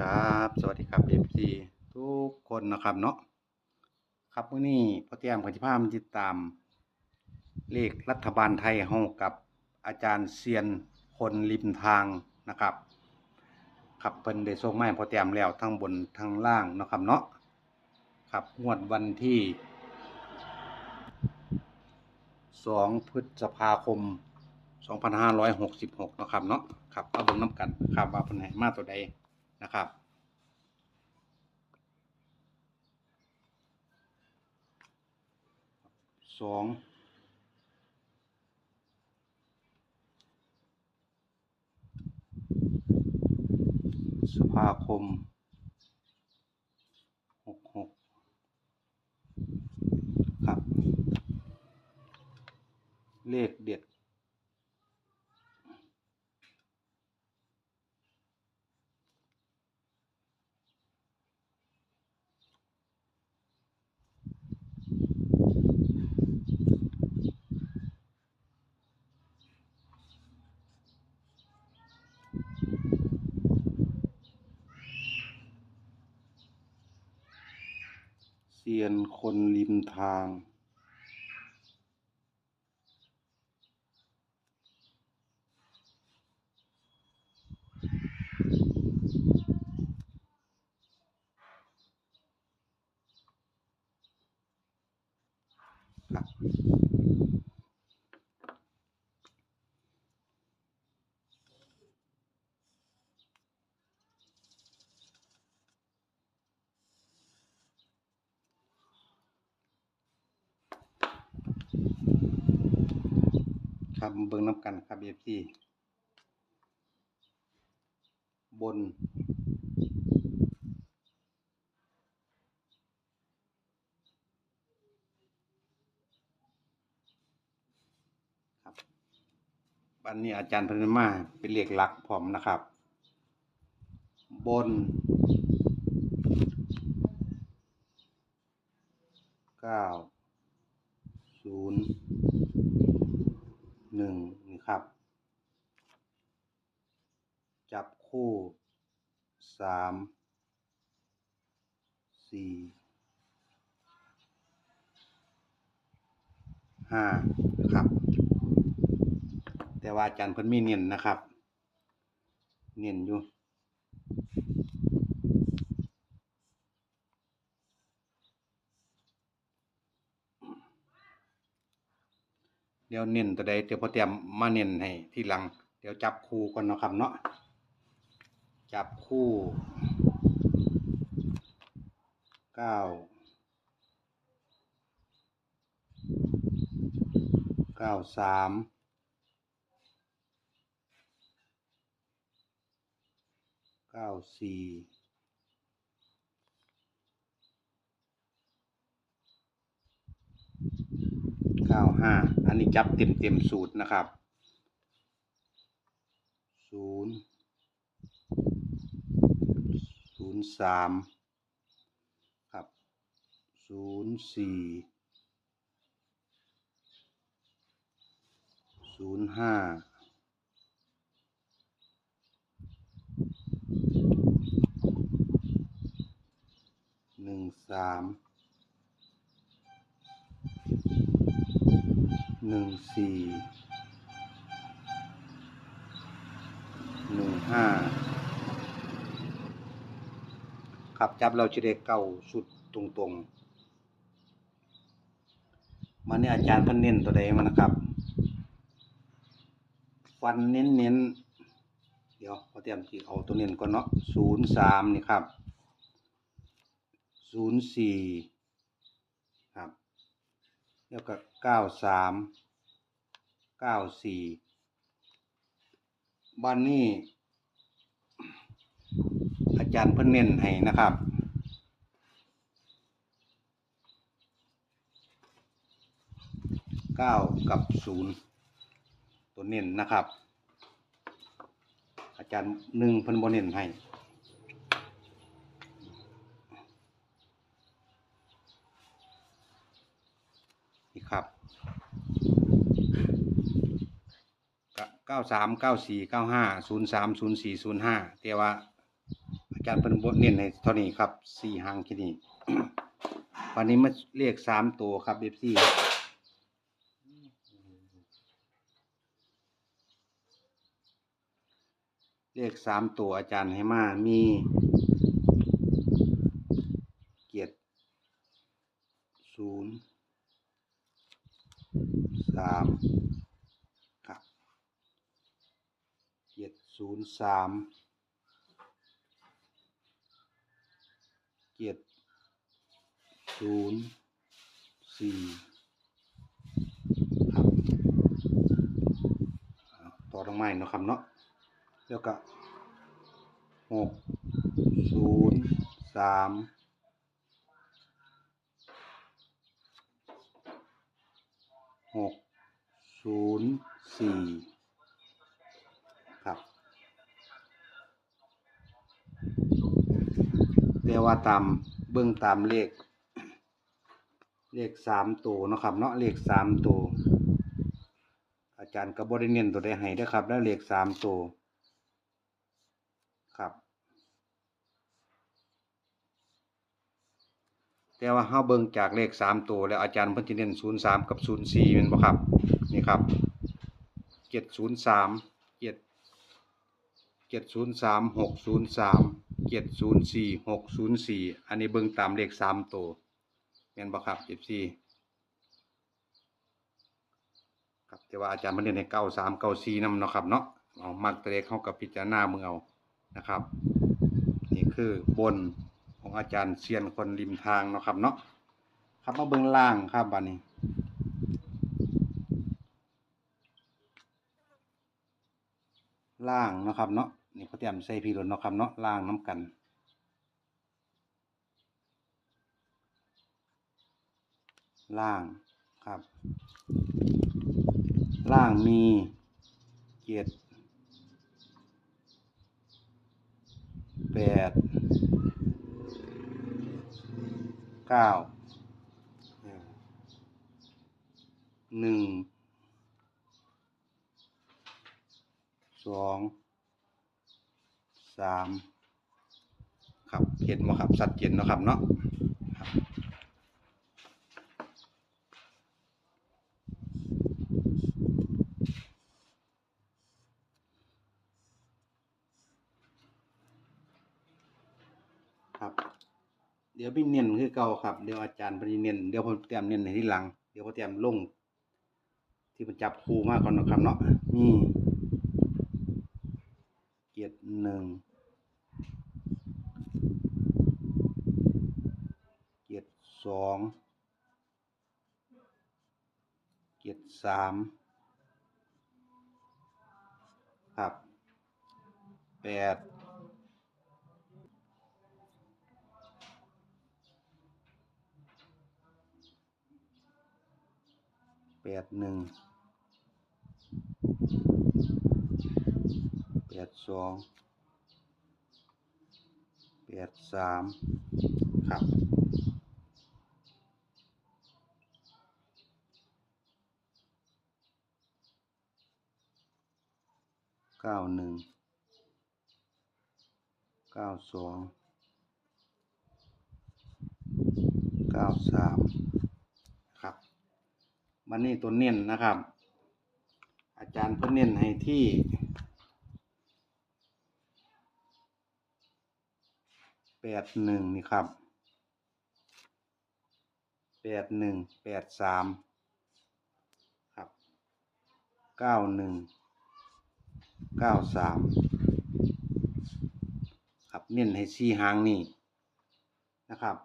ครับ สวัสดีครับ FC ทุกคนนะครับเนาะครับมื้อนี้พ่อเตรียมกับที่พามาติดตาม เลขรัฐบาลไทยเฮากับอาจารย์เซียนคนริมทางนะครับครับเพิ่นได้ส่งมาให้พ่อเตรียมแล้วทั้งบนทั้งล่างนะครับเนาะครับงวดวันที่2พฤษภาคม 2566นาะครับเนาะครับมาเบิ่งนํกันครับว่าเพิ่นให้มาตัวใด นะครับ สองพฤษภาคมหกหกครับ เลขเด็ด เซียนคนริมทาง ครับเบิ่งน้ำกันครับ FC บน ครับวันนี้อาจารย์พนมาเป็นเลขหลักพร้อมนะครับ บนเก้าศูนย์ หนึ่งนะครับ จับคู่สามสี่ห้าครับ แต่ว่าอาจารย์เพิ่นมีเน้นนะครับ เน้นอยู่ เดี๋ยวเน้นตัวใดเดี๋ยวพอเตรียมมาเน้นให้ที่หลัง เดี๋ยวจับคู่ก่อนเนาะครับเนาะจับคู่เก้าเก้าสามเก้าสี่าห้าอันนี้จับเต็มเต็มๆสูตรนะครับศูนย์ศูนย์สามครับศูนย์สี่ศูนย์ห้าหนึ่งสาม หนึ่งสี่หนึ่งห้าครับจับเราจะได้เก้าสุดตรงๆมาเนี่ยอาจารย์พันเน้นตัวใดมานนะครับฟันเน้นเน้นเดี๋ยวพอเตรียมที่เอาตัวเน้นก่อนเนาะศูนย์สามนี่ครับศูนย์สี่ แล้วก็เก้าสามเก้าสี่บ้านนี้ อาจารย์เพิ่นเน้นให้นะครับเก้ากับศูนย์ตัวเน้นนะครับ อาจารย์หนึ่งเพิ่นบ่เน้นให้ นี่ ครับเก้าสามเก้าสี่เก้าห้าศูนย์สามศูนย์สี่ศูนย์ห้าแต่ว่าอาจารย์เพิ่นบ่เน้นให้เท่านี้ครับสี่หางแค่นี้วันนี้มาเลขสามตัวครับ FC เลขสามตัวอาจารย์ให้มามี เกียรติศูนย์ สามครับเกียรติศูนย์สามเกียรติศูนย์สี่ครับอ่าต่อลงมาอีกเนาะครับเนาะแล้วก็หกศูนย์สาม หกศูนย์สี่ครับ แต่ว่าตามเบื้องตามเลข เลขสามตัวเนาะครับเนาะเลขสามตัวอาจารย์ก็บริเน้นตัวได้ให้ได้ครับ แล้วเลขสามตัว ครับ แต่ว่าเฮาเบิ้งจากเลขสามตัวแล้วอาจารย์พิ่นสิเนนศูนย์สามกับศูนย์สี่เป็นบ่ครับ นี่ครับเจ็ดศูนย์สามเจ็ดเจ็ดศูนย์สามหกศูนย์สามเจ็ดศูนย์สี่หกศูนย์สี่อันนี้เบิ้งตามเลขสามตัวเป็นบ่ครับเจ็ดสี่ครับแต่ว่าอาจารย์พันิเนนเก้าสามเก้าสี่นำเนาะครับเนาะเอามักตัวเลขเข้ากับพิจารณาเมืองเอานะครับ นี่คือบน ของอาจารย์เซียนคนริมทางเนาะครับเนาะครับมาเบื้องล่างครับบัดนี้ล่างเนาะครับเนาะนี่เขาเตรียมใส่พีรถเนาะครับเนาะล่างน้ำกัน ล่างครับ ล่างมีเกียรติแปด เก้าหนึ่งสองสามครับเห็นบ่ครับสัดเจนเนาะครับเนาะครับครับ ดี๋ยวพี่เน้นคือเก่าครับเดี๋ยวอาจารย์เพนสิเน้นเดี๋ยวผมเตรียมเน้นในที่หลัง เดี๋ยวผมเตรียมลง ที่มันจับคู่มากก่อนนะครับเนาะมีเกียรหนึ่งเกียรสองเกียรสามครับแปด ดหนึ่งแปดสองแปดสามครับเก้าหนึ่งเก้าสองเก้าสาม มันนี่ตัวเน้นนะครับ อาจารย์เพิ่นเน้นให้ที่แปดหนึ่งนี่ครับแปดหนึ่งแปดสามครับเก้าหนึ่งเก้าสามครับเน้นให้สี่หางนี่นะครับ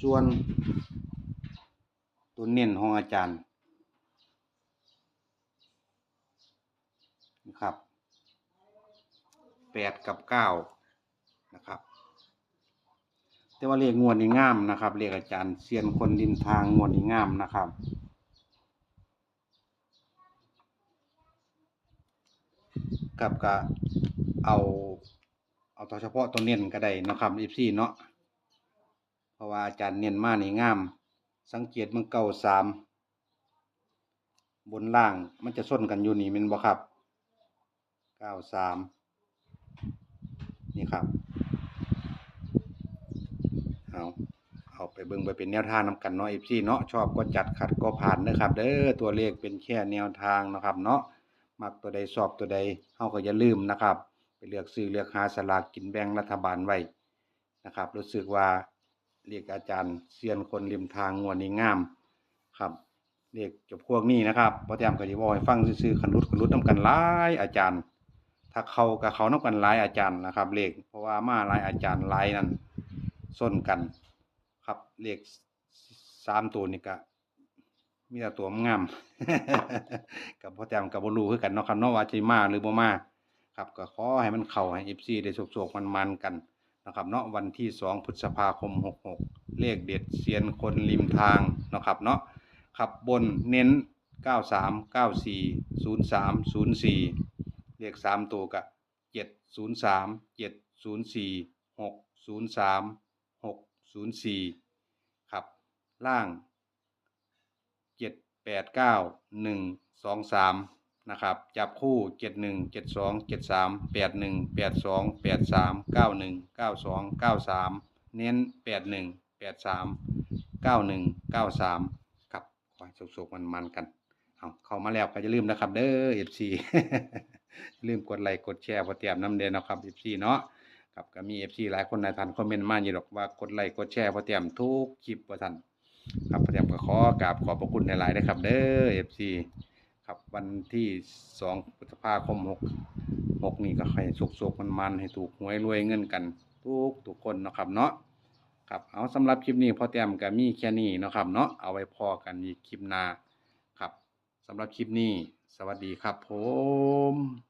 ส่วน ตัวเน้นของอาจารย์นะครับแปดกับเก้านะครับ แต่ว่าเลขงวดนี่งามนะครับเลขอาจารย์เซียนคนดินทางงวดนี่งามนะครับกับกะเอาเอาตัวเฉพาะตัวเน้นก็ได้นะครับอีซี่เนาะเพราะว่าอาจารย์เน้นมานี่งาม สังเกตมันเก้าสามบนล่างมันจะส้นกันอยู่นี่มันบ่ครับเก้าสามนี่ครับเอาเอาไปเบิ่งไปเป็นแนวทางนำกันเนาะ FC เนาะชอบก็จัดขัดก็ผ่านนะครับเด้อตัวเลขเป็นแค่แนวทางนะครับ เนาะมักตัวใดชอบตัวใดเฮาก็อย่าลืมนะครับ ไปเลือกซื้อเลือกหาสลากกินแบ่งรัฐบาลไว้นะครับ รู้สึกว่า เรียกอาจารย์เซียนคนริมทางงวดนี้งามครับเรียกจบพวกนี้นะครับบ่แต้มก็สิบอกให้ฟังซื่อๆคันรุดคันรุดนํกันหลายอาจารย์ ถ้าเขากับเขานํกันหลายอาจารย์นะครับเลขเพราะว่ามาหลายอาจารย์หลายนั่นส้นกัน ครับเลขสามตัวนี่ก็มีแต่ตัวงามกับพ่อแต้มกับบ่รู้คือกันเนาะครับเนาะว่าสิมาหรือบ่มา ครับ ก็ขอให้มันเข้าให้ FC ได้โชคๆมันๆกัน นะครับเนาะวันที่2พฤษภาคม66เลขเด็ดเซียนคนริมทางนะครับเนาะครับบนเน้น93 94 03 04เลข3ตัวก็703 704 603 604ครับล่างเจ็ดแปดเก้าหนึ่งสามนะครับจับคู่เจ็ดหนึ่งเจ็ดสองเจ็ดสามแปดหนึ่งแปดแปดเก้าหนึ่งสองสาม น้นแปดหนึ่งแปดสามเก้าหนึ่งเก้าสามครับขอให้สุกๆมันๆกันเอาเข้ามาแล้วก็อย่าลืมนะครับ เด้อเอฟซีลืมกดไลค์กดแชร์พอเตรียมน้ำเดนนะครับเอฟซีเนาะครับก็มีเอฟซีหลายคนในทันคอมเมนต์มาอยู่หรอกว่ากดไลค์กดแชร์พอเตรียมทุกคลิปว่าทันครับพระเจ้าก็ขอกราบขอบพระคุณหลายๆนะครับ เด้อเอฟซี ครับวันที่สองพฤษภาคมหกหกนี่ก็ให้สุกๆมันมันให้ถูกหวยรวยเงินกัน ทุกทุกคนนะครับเนาะครับเอาสำหรับคลิปนี้พอเตี่ยมกับมีแค่นี้นะครับเนาะเอาไว้พอกันอีกคลิปหน้าครับสำหรับคลิปนี้ สวัสดีครับผม